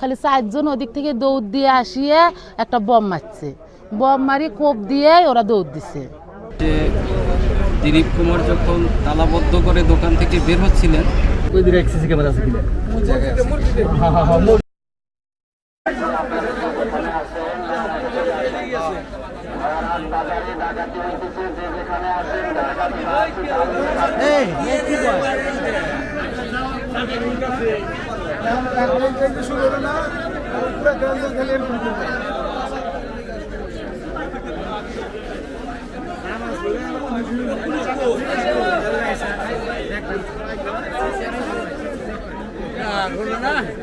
খালি চারজন ওদিক থেকে দৌড় দিয়ে আসিয়ে একটা বম মারছে। বম মারি কোপ দিয়ে ওরা দৌড় দিছে। যে দিলীপ কুমার যখন তালাবদ্ধ করে দোকান থেকে বের হচ্ছিলেন ওই দিকে এক্সিসি ক্যামেরা আছে কিনা? বাজারে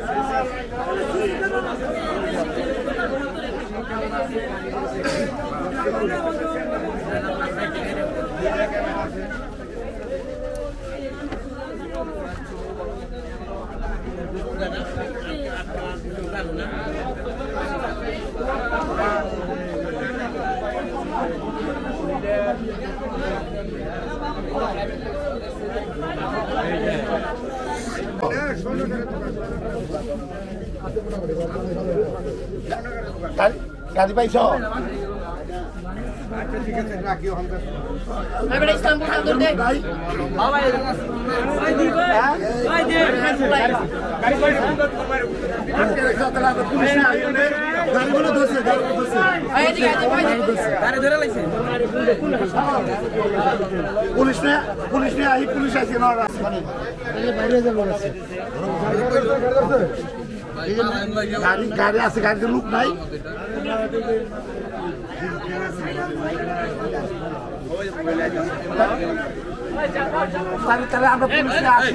ডাকাতি পাইছ? যে যেখানে আছেন ডাকাতি গাড়ি পাইছ? পুলিশ নে পুলিশ নে আহি পুলিশ আইছে না গাড়ি গাড়ি আছে। গাড়িতে লোক নাই তাহলে আমরা পুলিশে আসি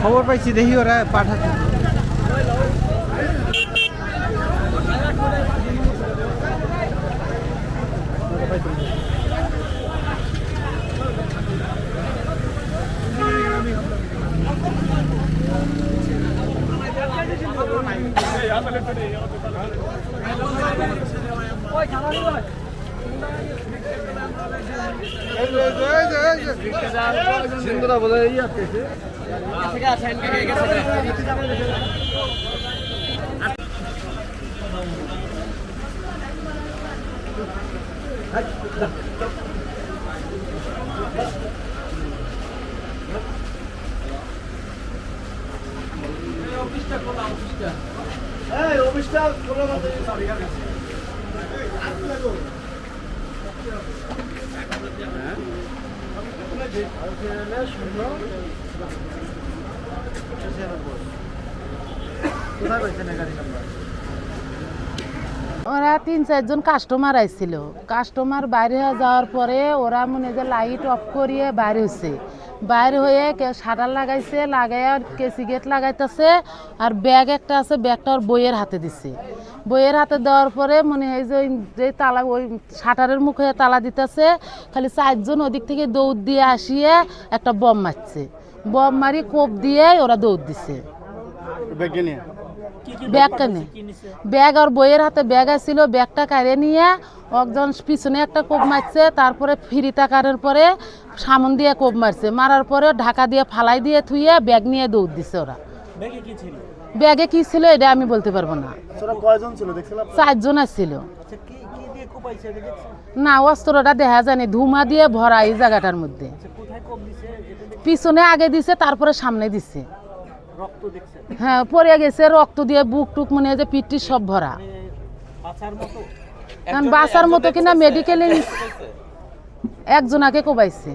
খবর পাইছি দেখি ওরা পাঠাচ্ছে। সিন্ধুরা বলে আটকেছে কোথায় পাইছেন এই গাড়ি নাম্বার ওরা তিন চারজন কাস্টমার আইছিল। কাস্টমার বাইরে যাওয়ার পরে ওরা মনে যে লাইট অফ করিয়ে বাইরে হয়েছে বাইরে হয়ে শাটার লাগাইছে, লাগাইয়া কেসি গেট লাগাইতেছে, আর ব্যাগ একটা আছে ব্যাগটা ওর বইয়ের হাতে দিছে। বইয়ের হাতে দেওয়ার পরে মনে হয় যে ওই যে তালা, ওই শাটারের মুখে তালা দিতেছে, খালি চারজন ওদিক থেকে দৌড় দিয়ে আসিয়ে একটা বম মারছে। বম মারি কোপ দিয়ে ওরা দৌড় দিছে। ব্যাগে নিয়ে ব্যাগ কেনে। ব্যাগ আর বইয়ের হাতে ব্যাগ আসছিল ব্যাগটা কাড়ে নিয়ে একজন পিছনে একটা কোপ মারছে তারপরে ফিরি টাকারের পরে সামন দিয়ে কোপ মারছে। মারার পরে ঢাকা দিয়ে ফালাই দিয়ে থুয়ে ব্যাগ নিয়ে দৌড় দিছে ওরা। ব্যাগে কি ছিল? এটা আমি বলতে পারব না। তোরা কয়জন ছিল চারজন আসছিল না অস্ত্রটা দেখা যায়নি ধুমা দিয়ে ভরা এই জায়গাটার মধ্যে। পিছনে আগে দিছে তারপরে সামনে দিছে। হ্যাঁ পড়ে গেছে রক্ত দিয়ে বুক টুক মনে হয় যে পিঠটি সব ভরা। এখন বাসার মতো? কিনা মেডিকেলে একজনাকে কোবাইছে।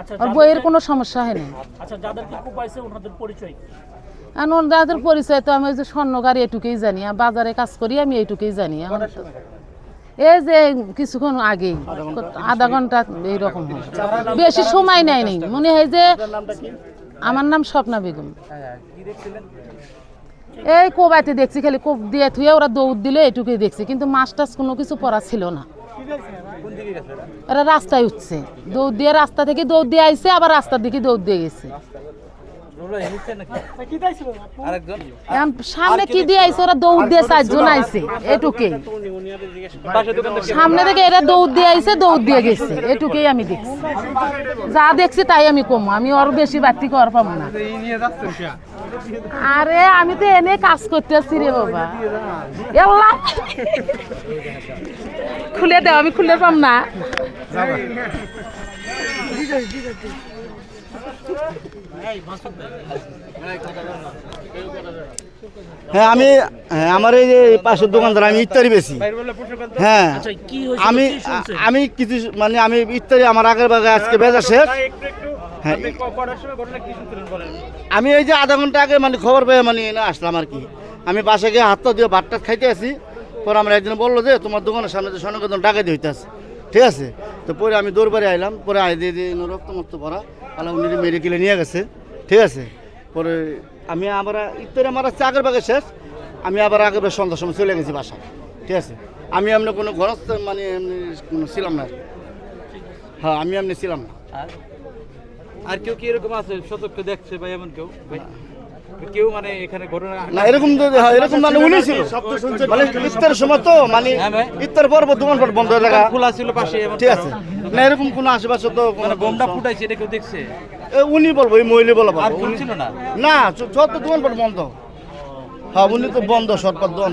আচ্ছা আর বইয়ের কোনো সমস্যা হয়নি। আচ্ছা যাদেরকে পরিচয় আর ওনাদের পরিচয় তো আমি ওই যে স্বর্ণকার এটুকুই জানি আর বাজারে কাজ করি আমি এইটুকুই জানি। আমার এই যে কিছুক্ষণ আগেই আধা ঘণ্টা এইরকম বেশি সময় নেয় নেই মনে হয় যে আমার নাম স্বপ্না বেগম। এই কোবাইতে দেখছি, খালি কোপ দিয়ে থুয়ে ওরা দৌড় দিলে, এটুকুই দেখছি। কিন্তু মাছ কোনো কিছু পড়া ছিল না। এরা রাস্তায় উঠছে। দৌড় দিয়ে রাস্তা থেকে দৌড় দিয়ে আইছে, আবার রাস্তার দিকে দৌড় দিয়ে গেছে। সামনে কি দিয়ে আইছে ওরা দৌড় দিয়ে চারজন আইছে এটুকুই। সামনে থেকে এরা দৌড় দিয়ে আইছে দৌড় দিয়ে গেছে। এটুকুই আমি দেখছি। যা দেখছি তাই আমি কম। আমি ওর বেশি বাড়তি কর পাবো না। আরে আমি তো এনে কাজ করতে আসছি রে বাবা। এল্লা। খুলে দাও আমি খুলে পাম না। হ্যাঁ আমি হ্যাঁ আমার এই যে পাশের দোকানদার আমি ইত্যাদি বেশি। হ্যাঁ আচ্ছা আমি আমি কিছু মানে আমি ইত্যাদি আমার আগের বাগে আজকে বেজা শেষ। হ্যাঁ। আমি এই যে আধা ঘণ্টা আগে মানে খবর পেয়ে মানে এনে আসলাম আর কি। আমি বাসে গিয়ে হাত দিয়ে ভাতটা খাইতে আসি। পরে আমার একজন বলল যে তোমার দোকানের সামনে যে স্বর্ণকেতন ডাকাতি হইতেছে। ঠিক আছে? তো পরে আমি দৌড়বাড়ি আইলাম। পরে আই দিয়ে দিয়ে রক্ত মক্ত ভরা। আলাম উনি মেডিকেলে নিয়ে গেছে। ঠিক আছে? পরে আমি আবার ইত্যাদি আমার হচ্ছে আগের বাগে শেষ। আমি আবার আগের বাগে সন্ধ্যার সময় চলে গেছি বাসা ঠিক আছে? আমি এমনি কোনো ঘনস্থ মানে এমনি কোনো ছিলাম না। হ্যাঁ আমি এমনি ছিলাম না। আর? কেউ কি এরকম আছে? সতর্ক দেখছে বা এমন কেউ? ভাই? কেউ মানে এখানে ঘটনা না এরকম হ্যাঁ, এরকম মানে উনি ছিল। মানে ইফতারের সময় তো মানে হ্যাঁ ভাই। ইফতার পর পর দোকান বন্ধ থাকা। খোলা ছিল পাশে ঠিক আছে। না এরকম কোনো আশেপাশে তো মানে বোমটা ফুটাইছে এটা কেউ দেখছে? উনি বলব এই মহিলা বলব। আর না? যত দোকান বন্ধ। হ্যাঁ উনি তো বন্ধ সরকার দোকান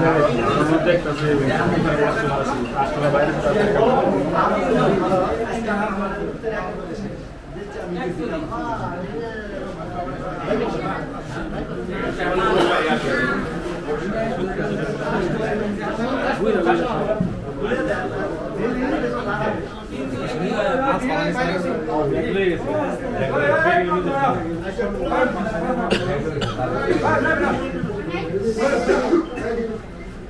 আর কি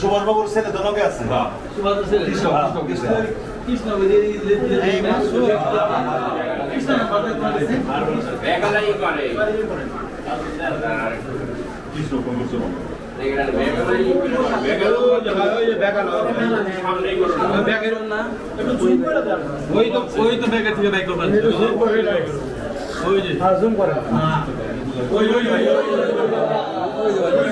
সুভাষবাবুর ছেলে দনকে আছে করে সামনেই করো ওই তো ওই তো ব্যাগে থেকে বাইক করবেন ওই যে ওই ওই ওই এই লোক ভাই এই ওই আসলে গাড়ি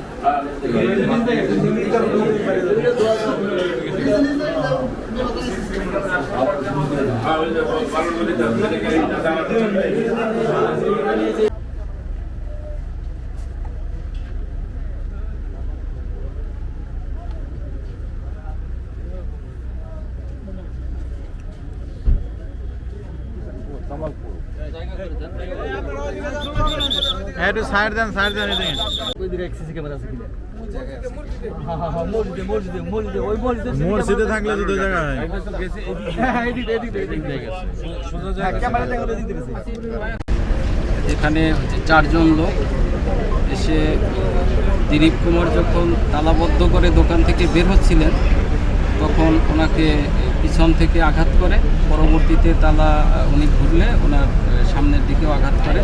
ক্যামেরা ব্যাগ করো একটু সাইড দেন সাইড দেন এদিকে। মসজিদে থাকলে দুটো জায়গায় এখানে চারজন লোক এসে দিলীপ কুমার যখন তালাবদ্ধ করে দোকান থেকে বের হচ্ছিলেন তখন ওনাকে পিছন থেকে আঘাত করে। পরবর্তীতে তালা উনি ঘুরলে ওনার সামনের দিকেও আঘাত করে।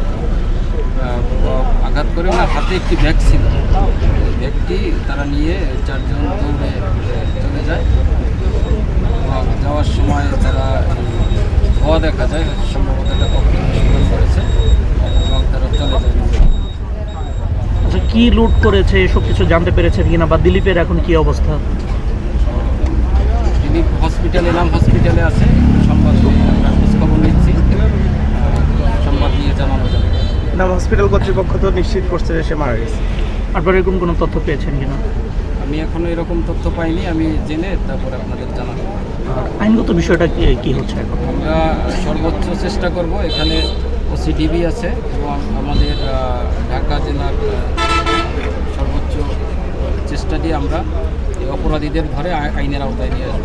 আঘাত করে ওনার হাতে একটি ব্যাগ ছিল। ব্যাগটি তারা নিয়ে চারজন দৌড়ে চলে যায়। যাওয়ার সময় তারা ধোয়া দেখা যায়, সম্ভবত এটা কখন করেছে। এবং তারা চলে যায়। আচ্ছা কি লুট করেছে? এসব কিছু জানতে পেরেছেন কিনা? বা দিলীপের এখন কি অবস্থা? তিনি হসপিটাল এলাম হসপিটালে আছে সংবাদ খোঁজ খবর নিচ্ছি। সংবাদ নিয়ে জানানো যাবে। না হসপিটাল কর্তৃপক্ষ তো নিশ্চিত করছে যে সে মারা গেছে। আপনার এরকম কোনো তথ্য পেয়েছেন কিনা? আমি এখনও এরকম তথ্য পাইনি আমি জেনে তারপরে আপনাদের জানাব। আইনগত বিষয়টা কি কি হচ্ছে এখন? আমরা সর্বোচ্চ চেষ্টা করব এখানে ওসিডিবি আছে এবং আমাদের ঢাকা জেলার চেষ্টা দিয়ে আমরা এই অপরাধীদের ঘরে আইনের আওতায় নিয়ে আসব।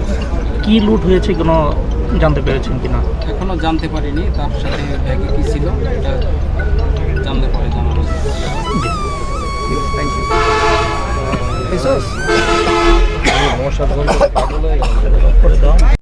কি লুট হয়েছে কোনো জানতে পেরেছেন কিনা? এখনও জানতে পারিনি তার সাথে ব্যাগে কী ছিল এটা জানতে পারে জানানো দাও